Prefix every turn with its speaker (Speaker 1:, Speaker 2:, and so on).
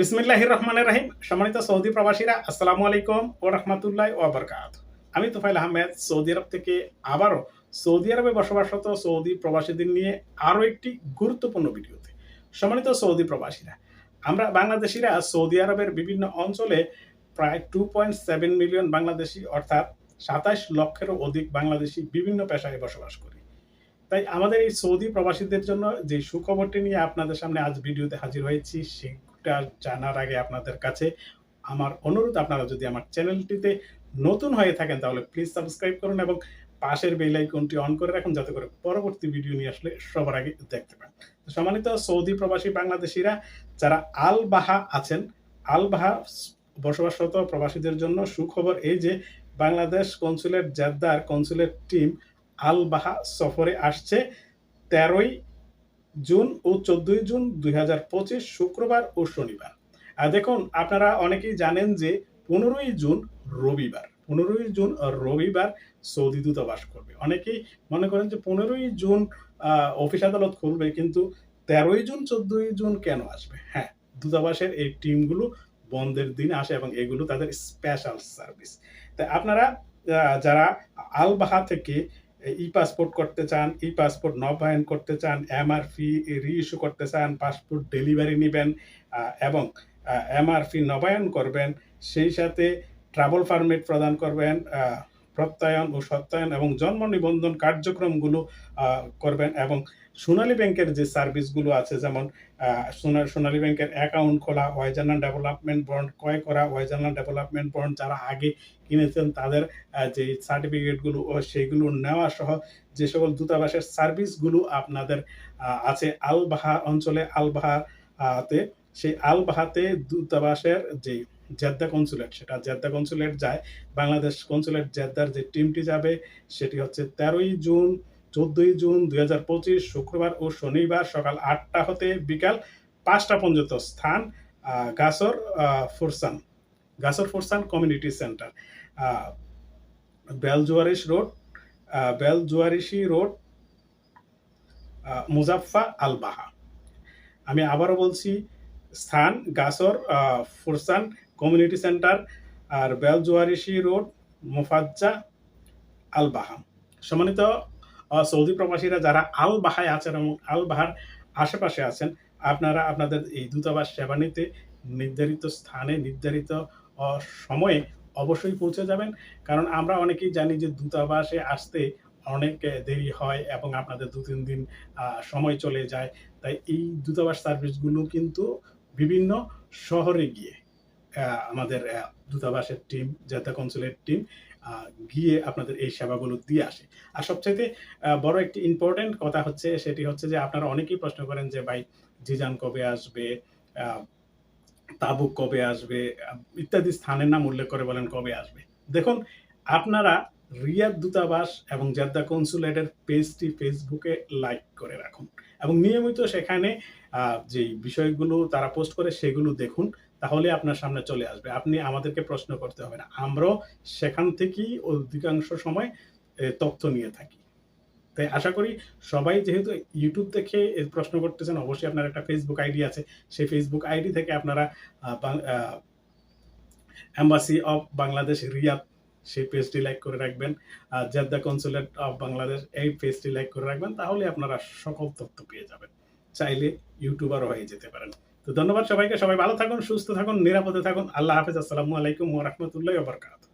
Speaker 1: বিসমিল্লাহির রহমানের রাহিম সম্মানিত সৌদি প্রবাসীরা, আসসালামু আলাইকুম ও রহমতুল্লাহ ও বরকাত। আমি তোফাইল আহমেদ, সৌদি আরব থেকে আবারও সৌদি আরবে বসবাসরত সৌদি প্রবাসীদের নিয়ে আরও একটি গুরুত্বপূর্ণ ভিডিওতে। সম্মানিত সৌদি প্রবাসীরা, আমরা বাংলাদেশিরা সৌদি আরবের বিভিন্ন অঞ্চলে প্রায় two point seven million Bangladeshi, অর্থাৎ সাতাশ লক্ষেরও অধিক বাংলাদেশি বিভিন্ন পেশায় বসবাস করি। তাই আমাদের এই সৌদি প্রবাসীদের জন্য যে সুখবরটি নিয়ে আপনাদের সামনে আজ ভিডিওতে হাজির হয়েছি সেটা জানার আগে আপনাদের কাছে আমার অনুরোধ, আপনারা যদি আমার চ্যানেলটিতে নতুন হয়ে থাকেন, তাহলে প্লিজ সাবস্ক্রাইব করুন এবং পাশের বেল আইকনটি অন করে রাখুন, যাতে করে পরবর্তী ভিডিও নিয়ে আসলে সবার আগে দেখতে পান। সম্মানিত সৌদি প্রবাসী বাংলাদেশিরা, যারা আল বাহা আছেন আল বাহা বসবাসরত প্রবাসীদের জন্য সুখবর এই যে বাংলাদেশ কনসুলেট জেদ্দার কনসুলেট টিম আল বাহা সফরে আসছে তেরোই জুন ও চোদ্দই জুন দুই হাজার পঁচিশ শুক্রবার ও শনিবার। আর দেখুন, আপনারা অনেকেই জানেন যে পনেরোই জুন রবিবার। পনেরোই জুন রবিবার সৌদি দূতাবাস করবে। অনেকেই মনে করেন যে পনেরোই জুন অফিস আদালত খুলবে, কিন্তু তেরোই জুন, চোদ্দই জুন কেন আসবে? হ্যাঁ দূতাবাসের এই টিমগুলো বন্ধের দিন আসে এবং এগুলো তাদের স্পেশাল সার্ভিস তাই আপনারা যারা আলবাহা থেকে ই পাসপোর্ট করতে চান ই পাসপোর্ট নবায়ন করতে চান, এমআরপি রি ইস্যু করতে চান, পাসপোর্ট ডেলিভারি নেবেন এবং এমআরপি নবায়ন করবেন, সেই সাথে ট্রাভেল পারমিট প্রদান করবেন প্রত্যয়ন ও সত্যায়ন এবং জন্ম নিবন্ধন কার্যক্রমগুলো করবেন এবং সোনালী ব্যাংকের যে সার্ভিসগুলো আছে, যেমন সোনালী ব্যাংকের অ্যাকাউন্ট খোলা ওয়াইজানা ডেভেলপমেন্ট বন্ড ক্রয় করা ওয়াইজানা ডেভেলপমেন্ট বন্ড যারা আগে কিনেছেন তাদের যে সার্টিফিকেটগুলো ও সেগুলো নেওয়া সহ যে সকল দূতাবাসের সার্ভিসগুলো আপনাদের আছে আলবাহা অঞ্চলে আলবাহাতে সেই আলবাহাতে দূতাবাসের যে জেদ্দা কনসুলেট সেটা জেদ্দা কনসুলেট যায় বাংলাদেশ কনসুলেট জেদ্দার যে টিমটি যাবে সেটি হচ্ছে তেরোই জুন চোদ্দই জুন দুই হাজার পঁচিশ শুক্রবার ও শনিবার সকাল আটটা হতে বিকাল পাঁচটা পর্যন্ত স্থান Qasr Fursan Qasr Fursan community centre. Baljurashi road Baljurashi road আহ, মুজাফফা আলবাহা আমি আবারও বলছি স্থান আহ, ফুরসান কমিউনিটি সেন্টার আর বেলজুয়ারিশি রোড, মুফাজ্জা আলবাহা সম্মানিত সৌদি প্রবাসীরা যারা আল বাহায় আছেন এবং আল বাহার আশেপাশে আছেন, আপনারা আপনাদের এই দূতাবাস সেবা নিতে নির্ধারিত স্থানে, নির্ধারিত সময়ে অবশ্যই পৌঁছে যাবেন। কারণ আমরা অনেকেই জানি যে দূতাবাসে আসতে অনেক দেরি হয় এবং আপনাদের দু তিন দিন সময় চলে যায়। তাই এই দূতাবাস সার্ভিসগুলো কিন্তু বিভিন্ন শহরে গিয়ে আমাদের দূতাবাসের টিম জেদ্দা কনসুলেট টিম গিয়ে আপনাদের এই সেবাগুলো দিয়ে আসে। আর সবচেয়ে বড় একটি ইম্পর্টেন্ট কথা হচ্ছে, সেটি হচ্ছে যে আপনারা অনেকেই প্রশ্ন করেন যে, ভাই, জিজান কবে আসবে? তাবুক কবে আসবে? ইত্যাদি স্থানের নাম উল্লেখ করে বলেন কবে আসবে? দেখুন, আপনারা রিয়াদ দূতাবাস এবং জেদ্দা কনসুলেটের পেজটি ফেসবুকে লাইক করে রাখুন। এবং নিয়মিত সেখানে যে বিষয়গুলো তারা পোস্ট করে, সেগুলো দেখুন। তাহলে আপনার সামনে চলে আসবে। আপনি আমাদেরকে প্রশ্ন করতে হবে না। আমরাও সেখান থেকেই অধিকাংশ সময় তথ্য নিয়ে থাকি। তাই আশা করি সবাই যেহেতু ইউটিউব থেকে প্রশ্ন করতেছেন, অবশ্যই আপনার একটা ফেসবুক আইডি আছে। সেই ফেসবুক আইডি থেকে আপনারা অ্যাম্বাসি অফ বাংলাদেশ রিয়াদ সেই পেজটি লাইক করে রাখবেন। জেদ্দা কনসুলেট অফ বাংলাদেশ এই পেজটি লাইক করে রাখবেন। তাহলে আপনারা সকল তথ্য পেয়ে যাবেন। চাইলে ইউটিউবারও হয়ে যেতে পারেন। তো ধন্যবাদ সবাইকে। সবাই ভালো থাকুন, সুস্থ থাকুন, নিরাপদে থাকুন। আল্লাহ হাফিজ। আসসালামু আলাইকুম রাহমাতুল্লাহি ওয়া বারাকাতুহু।